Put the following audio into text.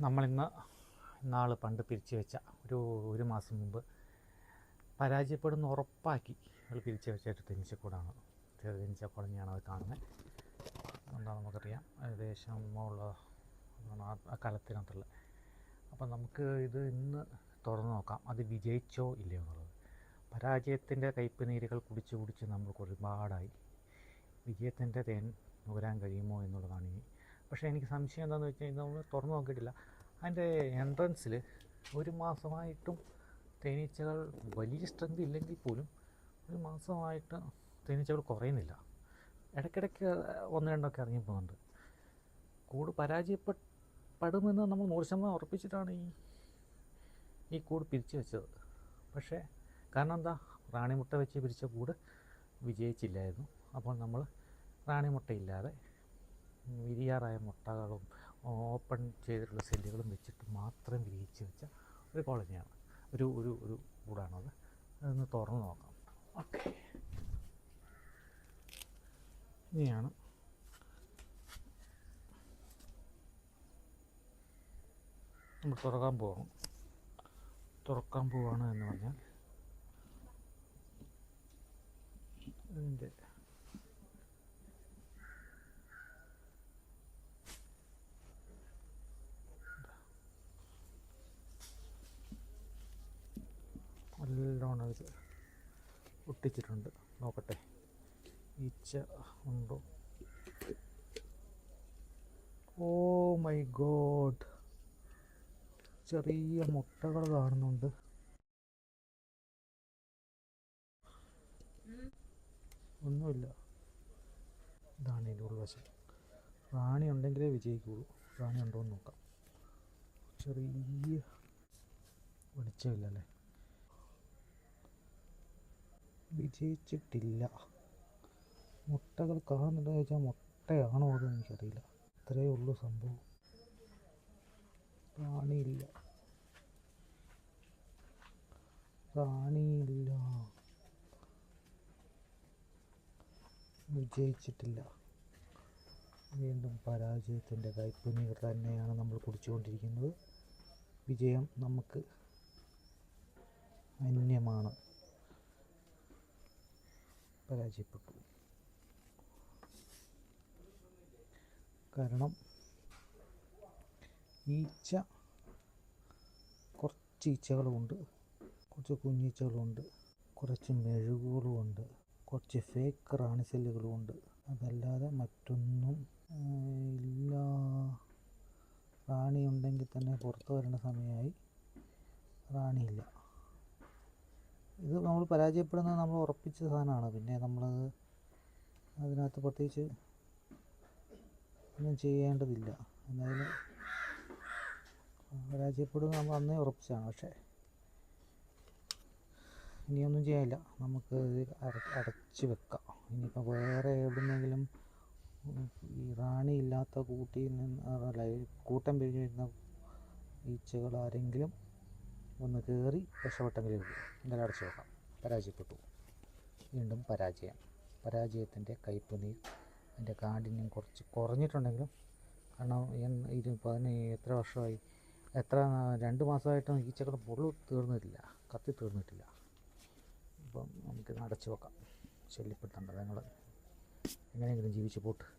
നമ്മളിന്ന് നാൾ പണ്ട് പിരിച്ചു വെച്ച ഒരു ഒരു മാസം മുമ്പ് പരാജയപ്പെടുന്ന ഉറപ്പാക്കി നമ്മൾ പിരിച്ചു വെച്ച ഒരു തെനിച്ചക്കൂടാണ് തെനിച്ചക്കുടഞ്ഞാണ് അത് കാണുന്നത് എന്താണെന്ന് നമുക്കറിയാം. ഏകദേശം ഉള്ള ആ- കാലത്തിനകത്തുള്ള. അപ്പം നമുക്ക് ഇത് ഇന്ന് തുറന്നു നോക്കാം. അത് വിജയിച്ചോ ഇല്ലയോ എന്നുള്ളത്. പരാജയത്തിന്റെ കയ്പ് നീരുകൾ കുടിച്ച് കുടിച്ച് നമ്മൾക്ക് ഒരുപാടായി. വിജയത്തിന്റെ തേൻ നുകരാൻ കഴിയുമോ എന്നുള്ളതാണ് ഇനി പക്ഷേ എനിക്ക് സംശയം എന്താണെന്ന് വെച്ച് കഴിഞ്ഞാൽ നമ്മൾ തുറന്നു നോക്കിയിട്ടില്ല. അതിന്റെ എൻട്രൻസിൽ ഒരു മാസമായിട്ടും തേനീച്ചകൾ വലിയ സ്ട്രെങ്ത് ഇല്ലെങ്കിൽ പോലും ഒരു മാസമായിട്ട് തേനീച്ചകൾ കുറയുന്നില്ല. ഇടയ്ക്കിടയ്ക്ക് ഒന്ന് രണ്ടൊക്കെ ഇറങ്ങി പോകുന്നുണ്ട്. കൂട് പരാജയപ്പെടുമെന്ന് നമ്മൾ നൂറ് ശതമാനം ഉറപ്പിച്ചിട്ടാണ് ഈ ഈ കൂട് പിരിച്ചു വെച്ചത്. പക്ഷേ കാരണം എന്താ? റാണിമുട്ട വെച്ച് പിരിച്ച കൂട് വിജയിച്ചില്ലായിരുന്നു. അപ്പോൾ നമ്മൾ റാണിമുട്ടയില്ലാതെ വിരിയാറായ മുട്ടകളും ഓപ്പൺ ചെയ്തിട്ടുള്ള സെല്ലുകളും വെച്ചിട്ട് മാത്രം വിരിയിച്ച് വെച്ച ഒരു കോളനിയാണ്. ഒരു ഒരു ഒരു കൂടാണത്. അതൊന്ന് തുറന്ന് നോക്കാം. ഓക്കെ. ഇനിയാണ്. നമ്മൾ തുറക്കാൻ പോകണം തുറക്കാൻ പോവാണ് എന്ന് പറഞ്ഞാൽ ഇതിന്റെ ഇത് ഒട്ടിച്ചിട്ടുണ്ട്. നോക്കട്ടെ. ഈച്ച ഉണ്ടോ? Oh my god. ചെറിയ മുട്ടകൾ കാണുന്നുണ്ട്. ഒന്നുമില്ല. ഇതാണ് ഇതിന്റെ ഉൾവശം. റാണി ഉണ്ടെങ്കിലേ വിജയിക്കുള്ളൂ. റാണി ഉണ്ടോ എന്ന് നോക്കാം. ചെറിയ വെളിച്ചമില്ലല്ലേ? വിജയിച്ചിട്ടില്ല. മുട്ടകൾ കാണുന്നുണ്ടോ ചോദിച്ചാൽ മുട്ടയാണോ അത് എനിക്കറിയില്ല. ഇത്രയേ ഉള്ളൂ സംഭവം. റാണിയില്ല റാണിയില്ല വിജയിച്ചിട്ടില്ല. വീണ്ടും പരാജയത്തിന്റെ കൈപ്പുനീർ തന്നെയാണ് നമ്മൾ കുടിച്ചുകൊണ്ടിരിക്കുന്നത്. വിജയം നമുക്ക് അന്യമാണ്. പരാജയപ്പെട്ടു. കാരണം ഈച്ച കുറച്ച് ഈച്ചകളുമുണ്ട് കുറച്ച് കുഞ്ഞീച്ചകളുമുണ്ട് കുറച്ച് മെഴുകുകളുമുണ്ട് കുറച്ച് ഫേക്ക് റാണി സെല്ലുകളുമുണ്ട്. അതല്ലാതെ മറ്റൊന്നും ഇല്ല റാണി ഉണ്ടെങ്കിൽ തന്നെ പുറത്ത് വരേണ്ട സമയമായി റാണിയില്ല. ഇത് നമ്മൾ പരാജയപ്പെടുന്നത് നമ്മൾ ഉറപ്പിച്ച സാധനമാണ്. പിന്നെ നമ്മൾ അതിനകത്ത് പ്രത്യേകിച്ച് ഒന്നും ചെയ്യേണ്ടതില്ല. എന്തായാലും പരാജയപ്പെടുന്നത് നമ്മൾ അന്നേ ഉറപ്പിച്ചതാണ്. പക്ഷേ ഇനിയൊന്നും ചെയ്യാനില്ല നമുക്ക് അടച്ച് വെക്കാം. ഇനിയിപ്പോൾ വേറെ എവിടുന്നെങ്കിലും ഈ റാണി ഇല്ലാത്ത കൂട്ടിൽ നിന്ന് കൂട്ടം പിരിഞ്ഞിരുന്ന ഈച്ചകൾ ആരെങ്കിലും ഒന്ന് കയറി രക്ഷപ്പെട്ടെങ്കിലേ ഇന്നലെ അടച്ചു വെക്കാം. പരാജയപ്പെട്ടു. വീണ്ടും പരാജയം. പരാജയത്തിന്റെ കയ്പ് നീർ അതിന്റെ കാഠിന്യം കുറച്ച് കുറഞ്ഞിട്ടുണ്ടെങ്കിലും കാരണം ഇത് പതിനെ എത്ര വർഷമായി? എത്ര രണ്ട് മാസമായിട്ടും ഈ ചക്രം പൊള്ളു തീർന്നിട്ടില്ല. കത്തി തീർന്നിട്ടില്ല. അപ്പം നമുക്കിത് അടച്ചു വെക്കാം. ശല്യപ്പെടുത്തണ്ട നിങ്ങൾ എങ്ങനെയെങ്കിലും ജീവിച്ചു പോട്ട്.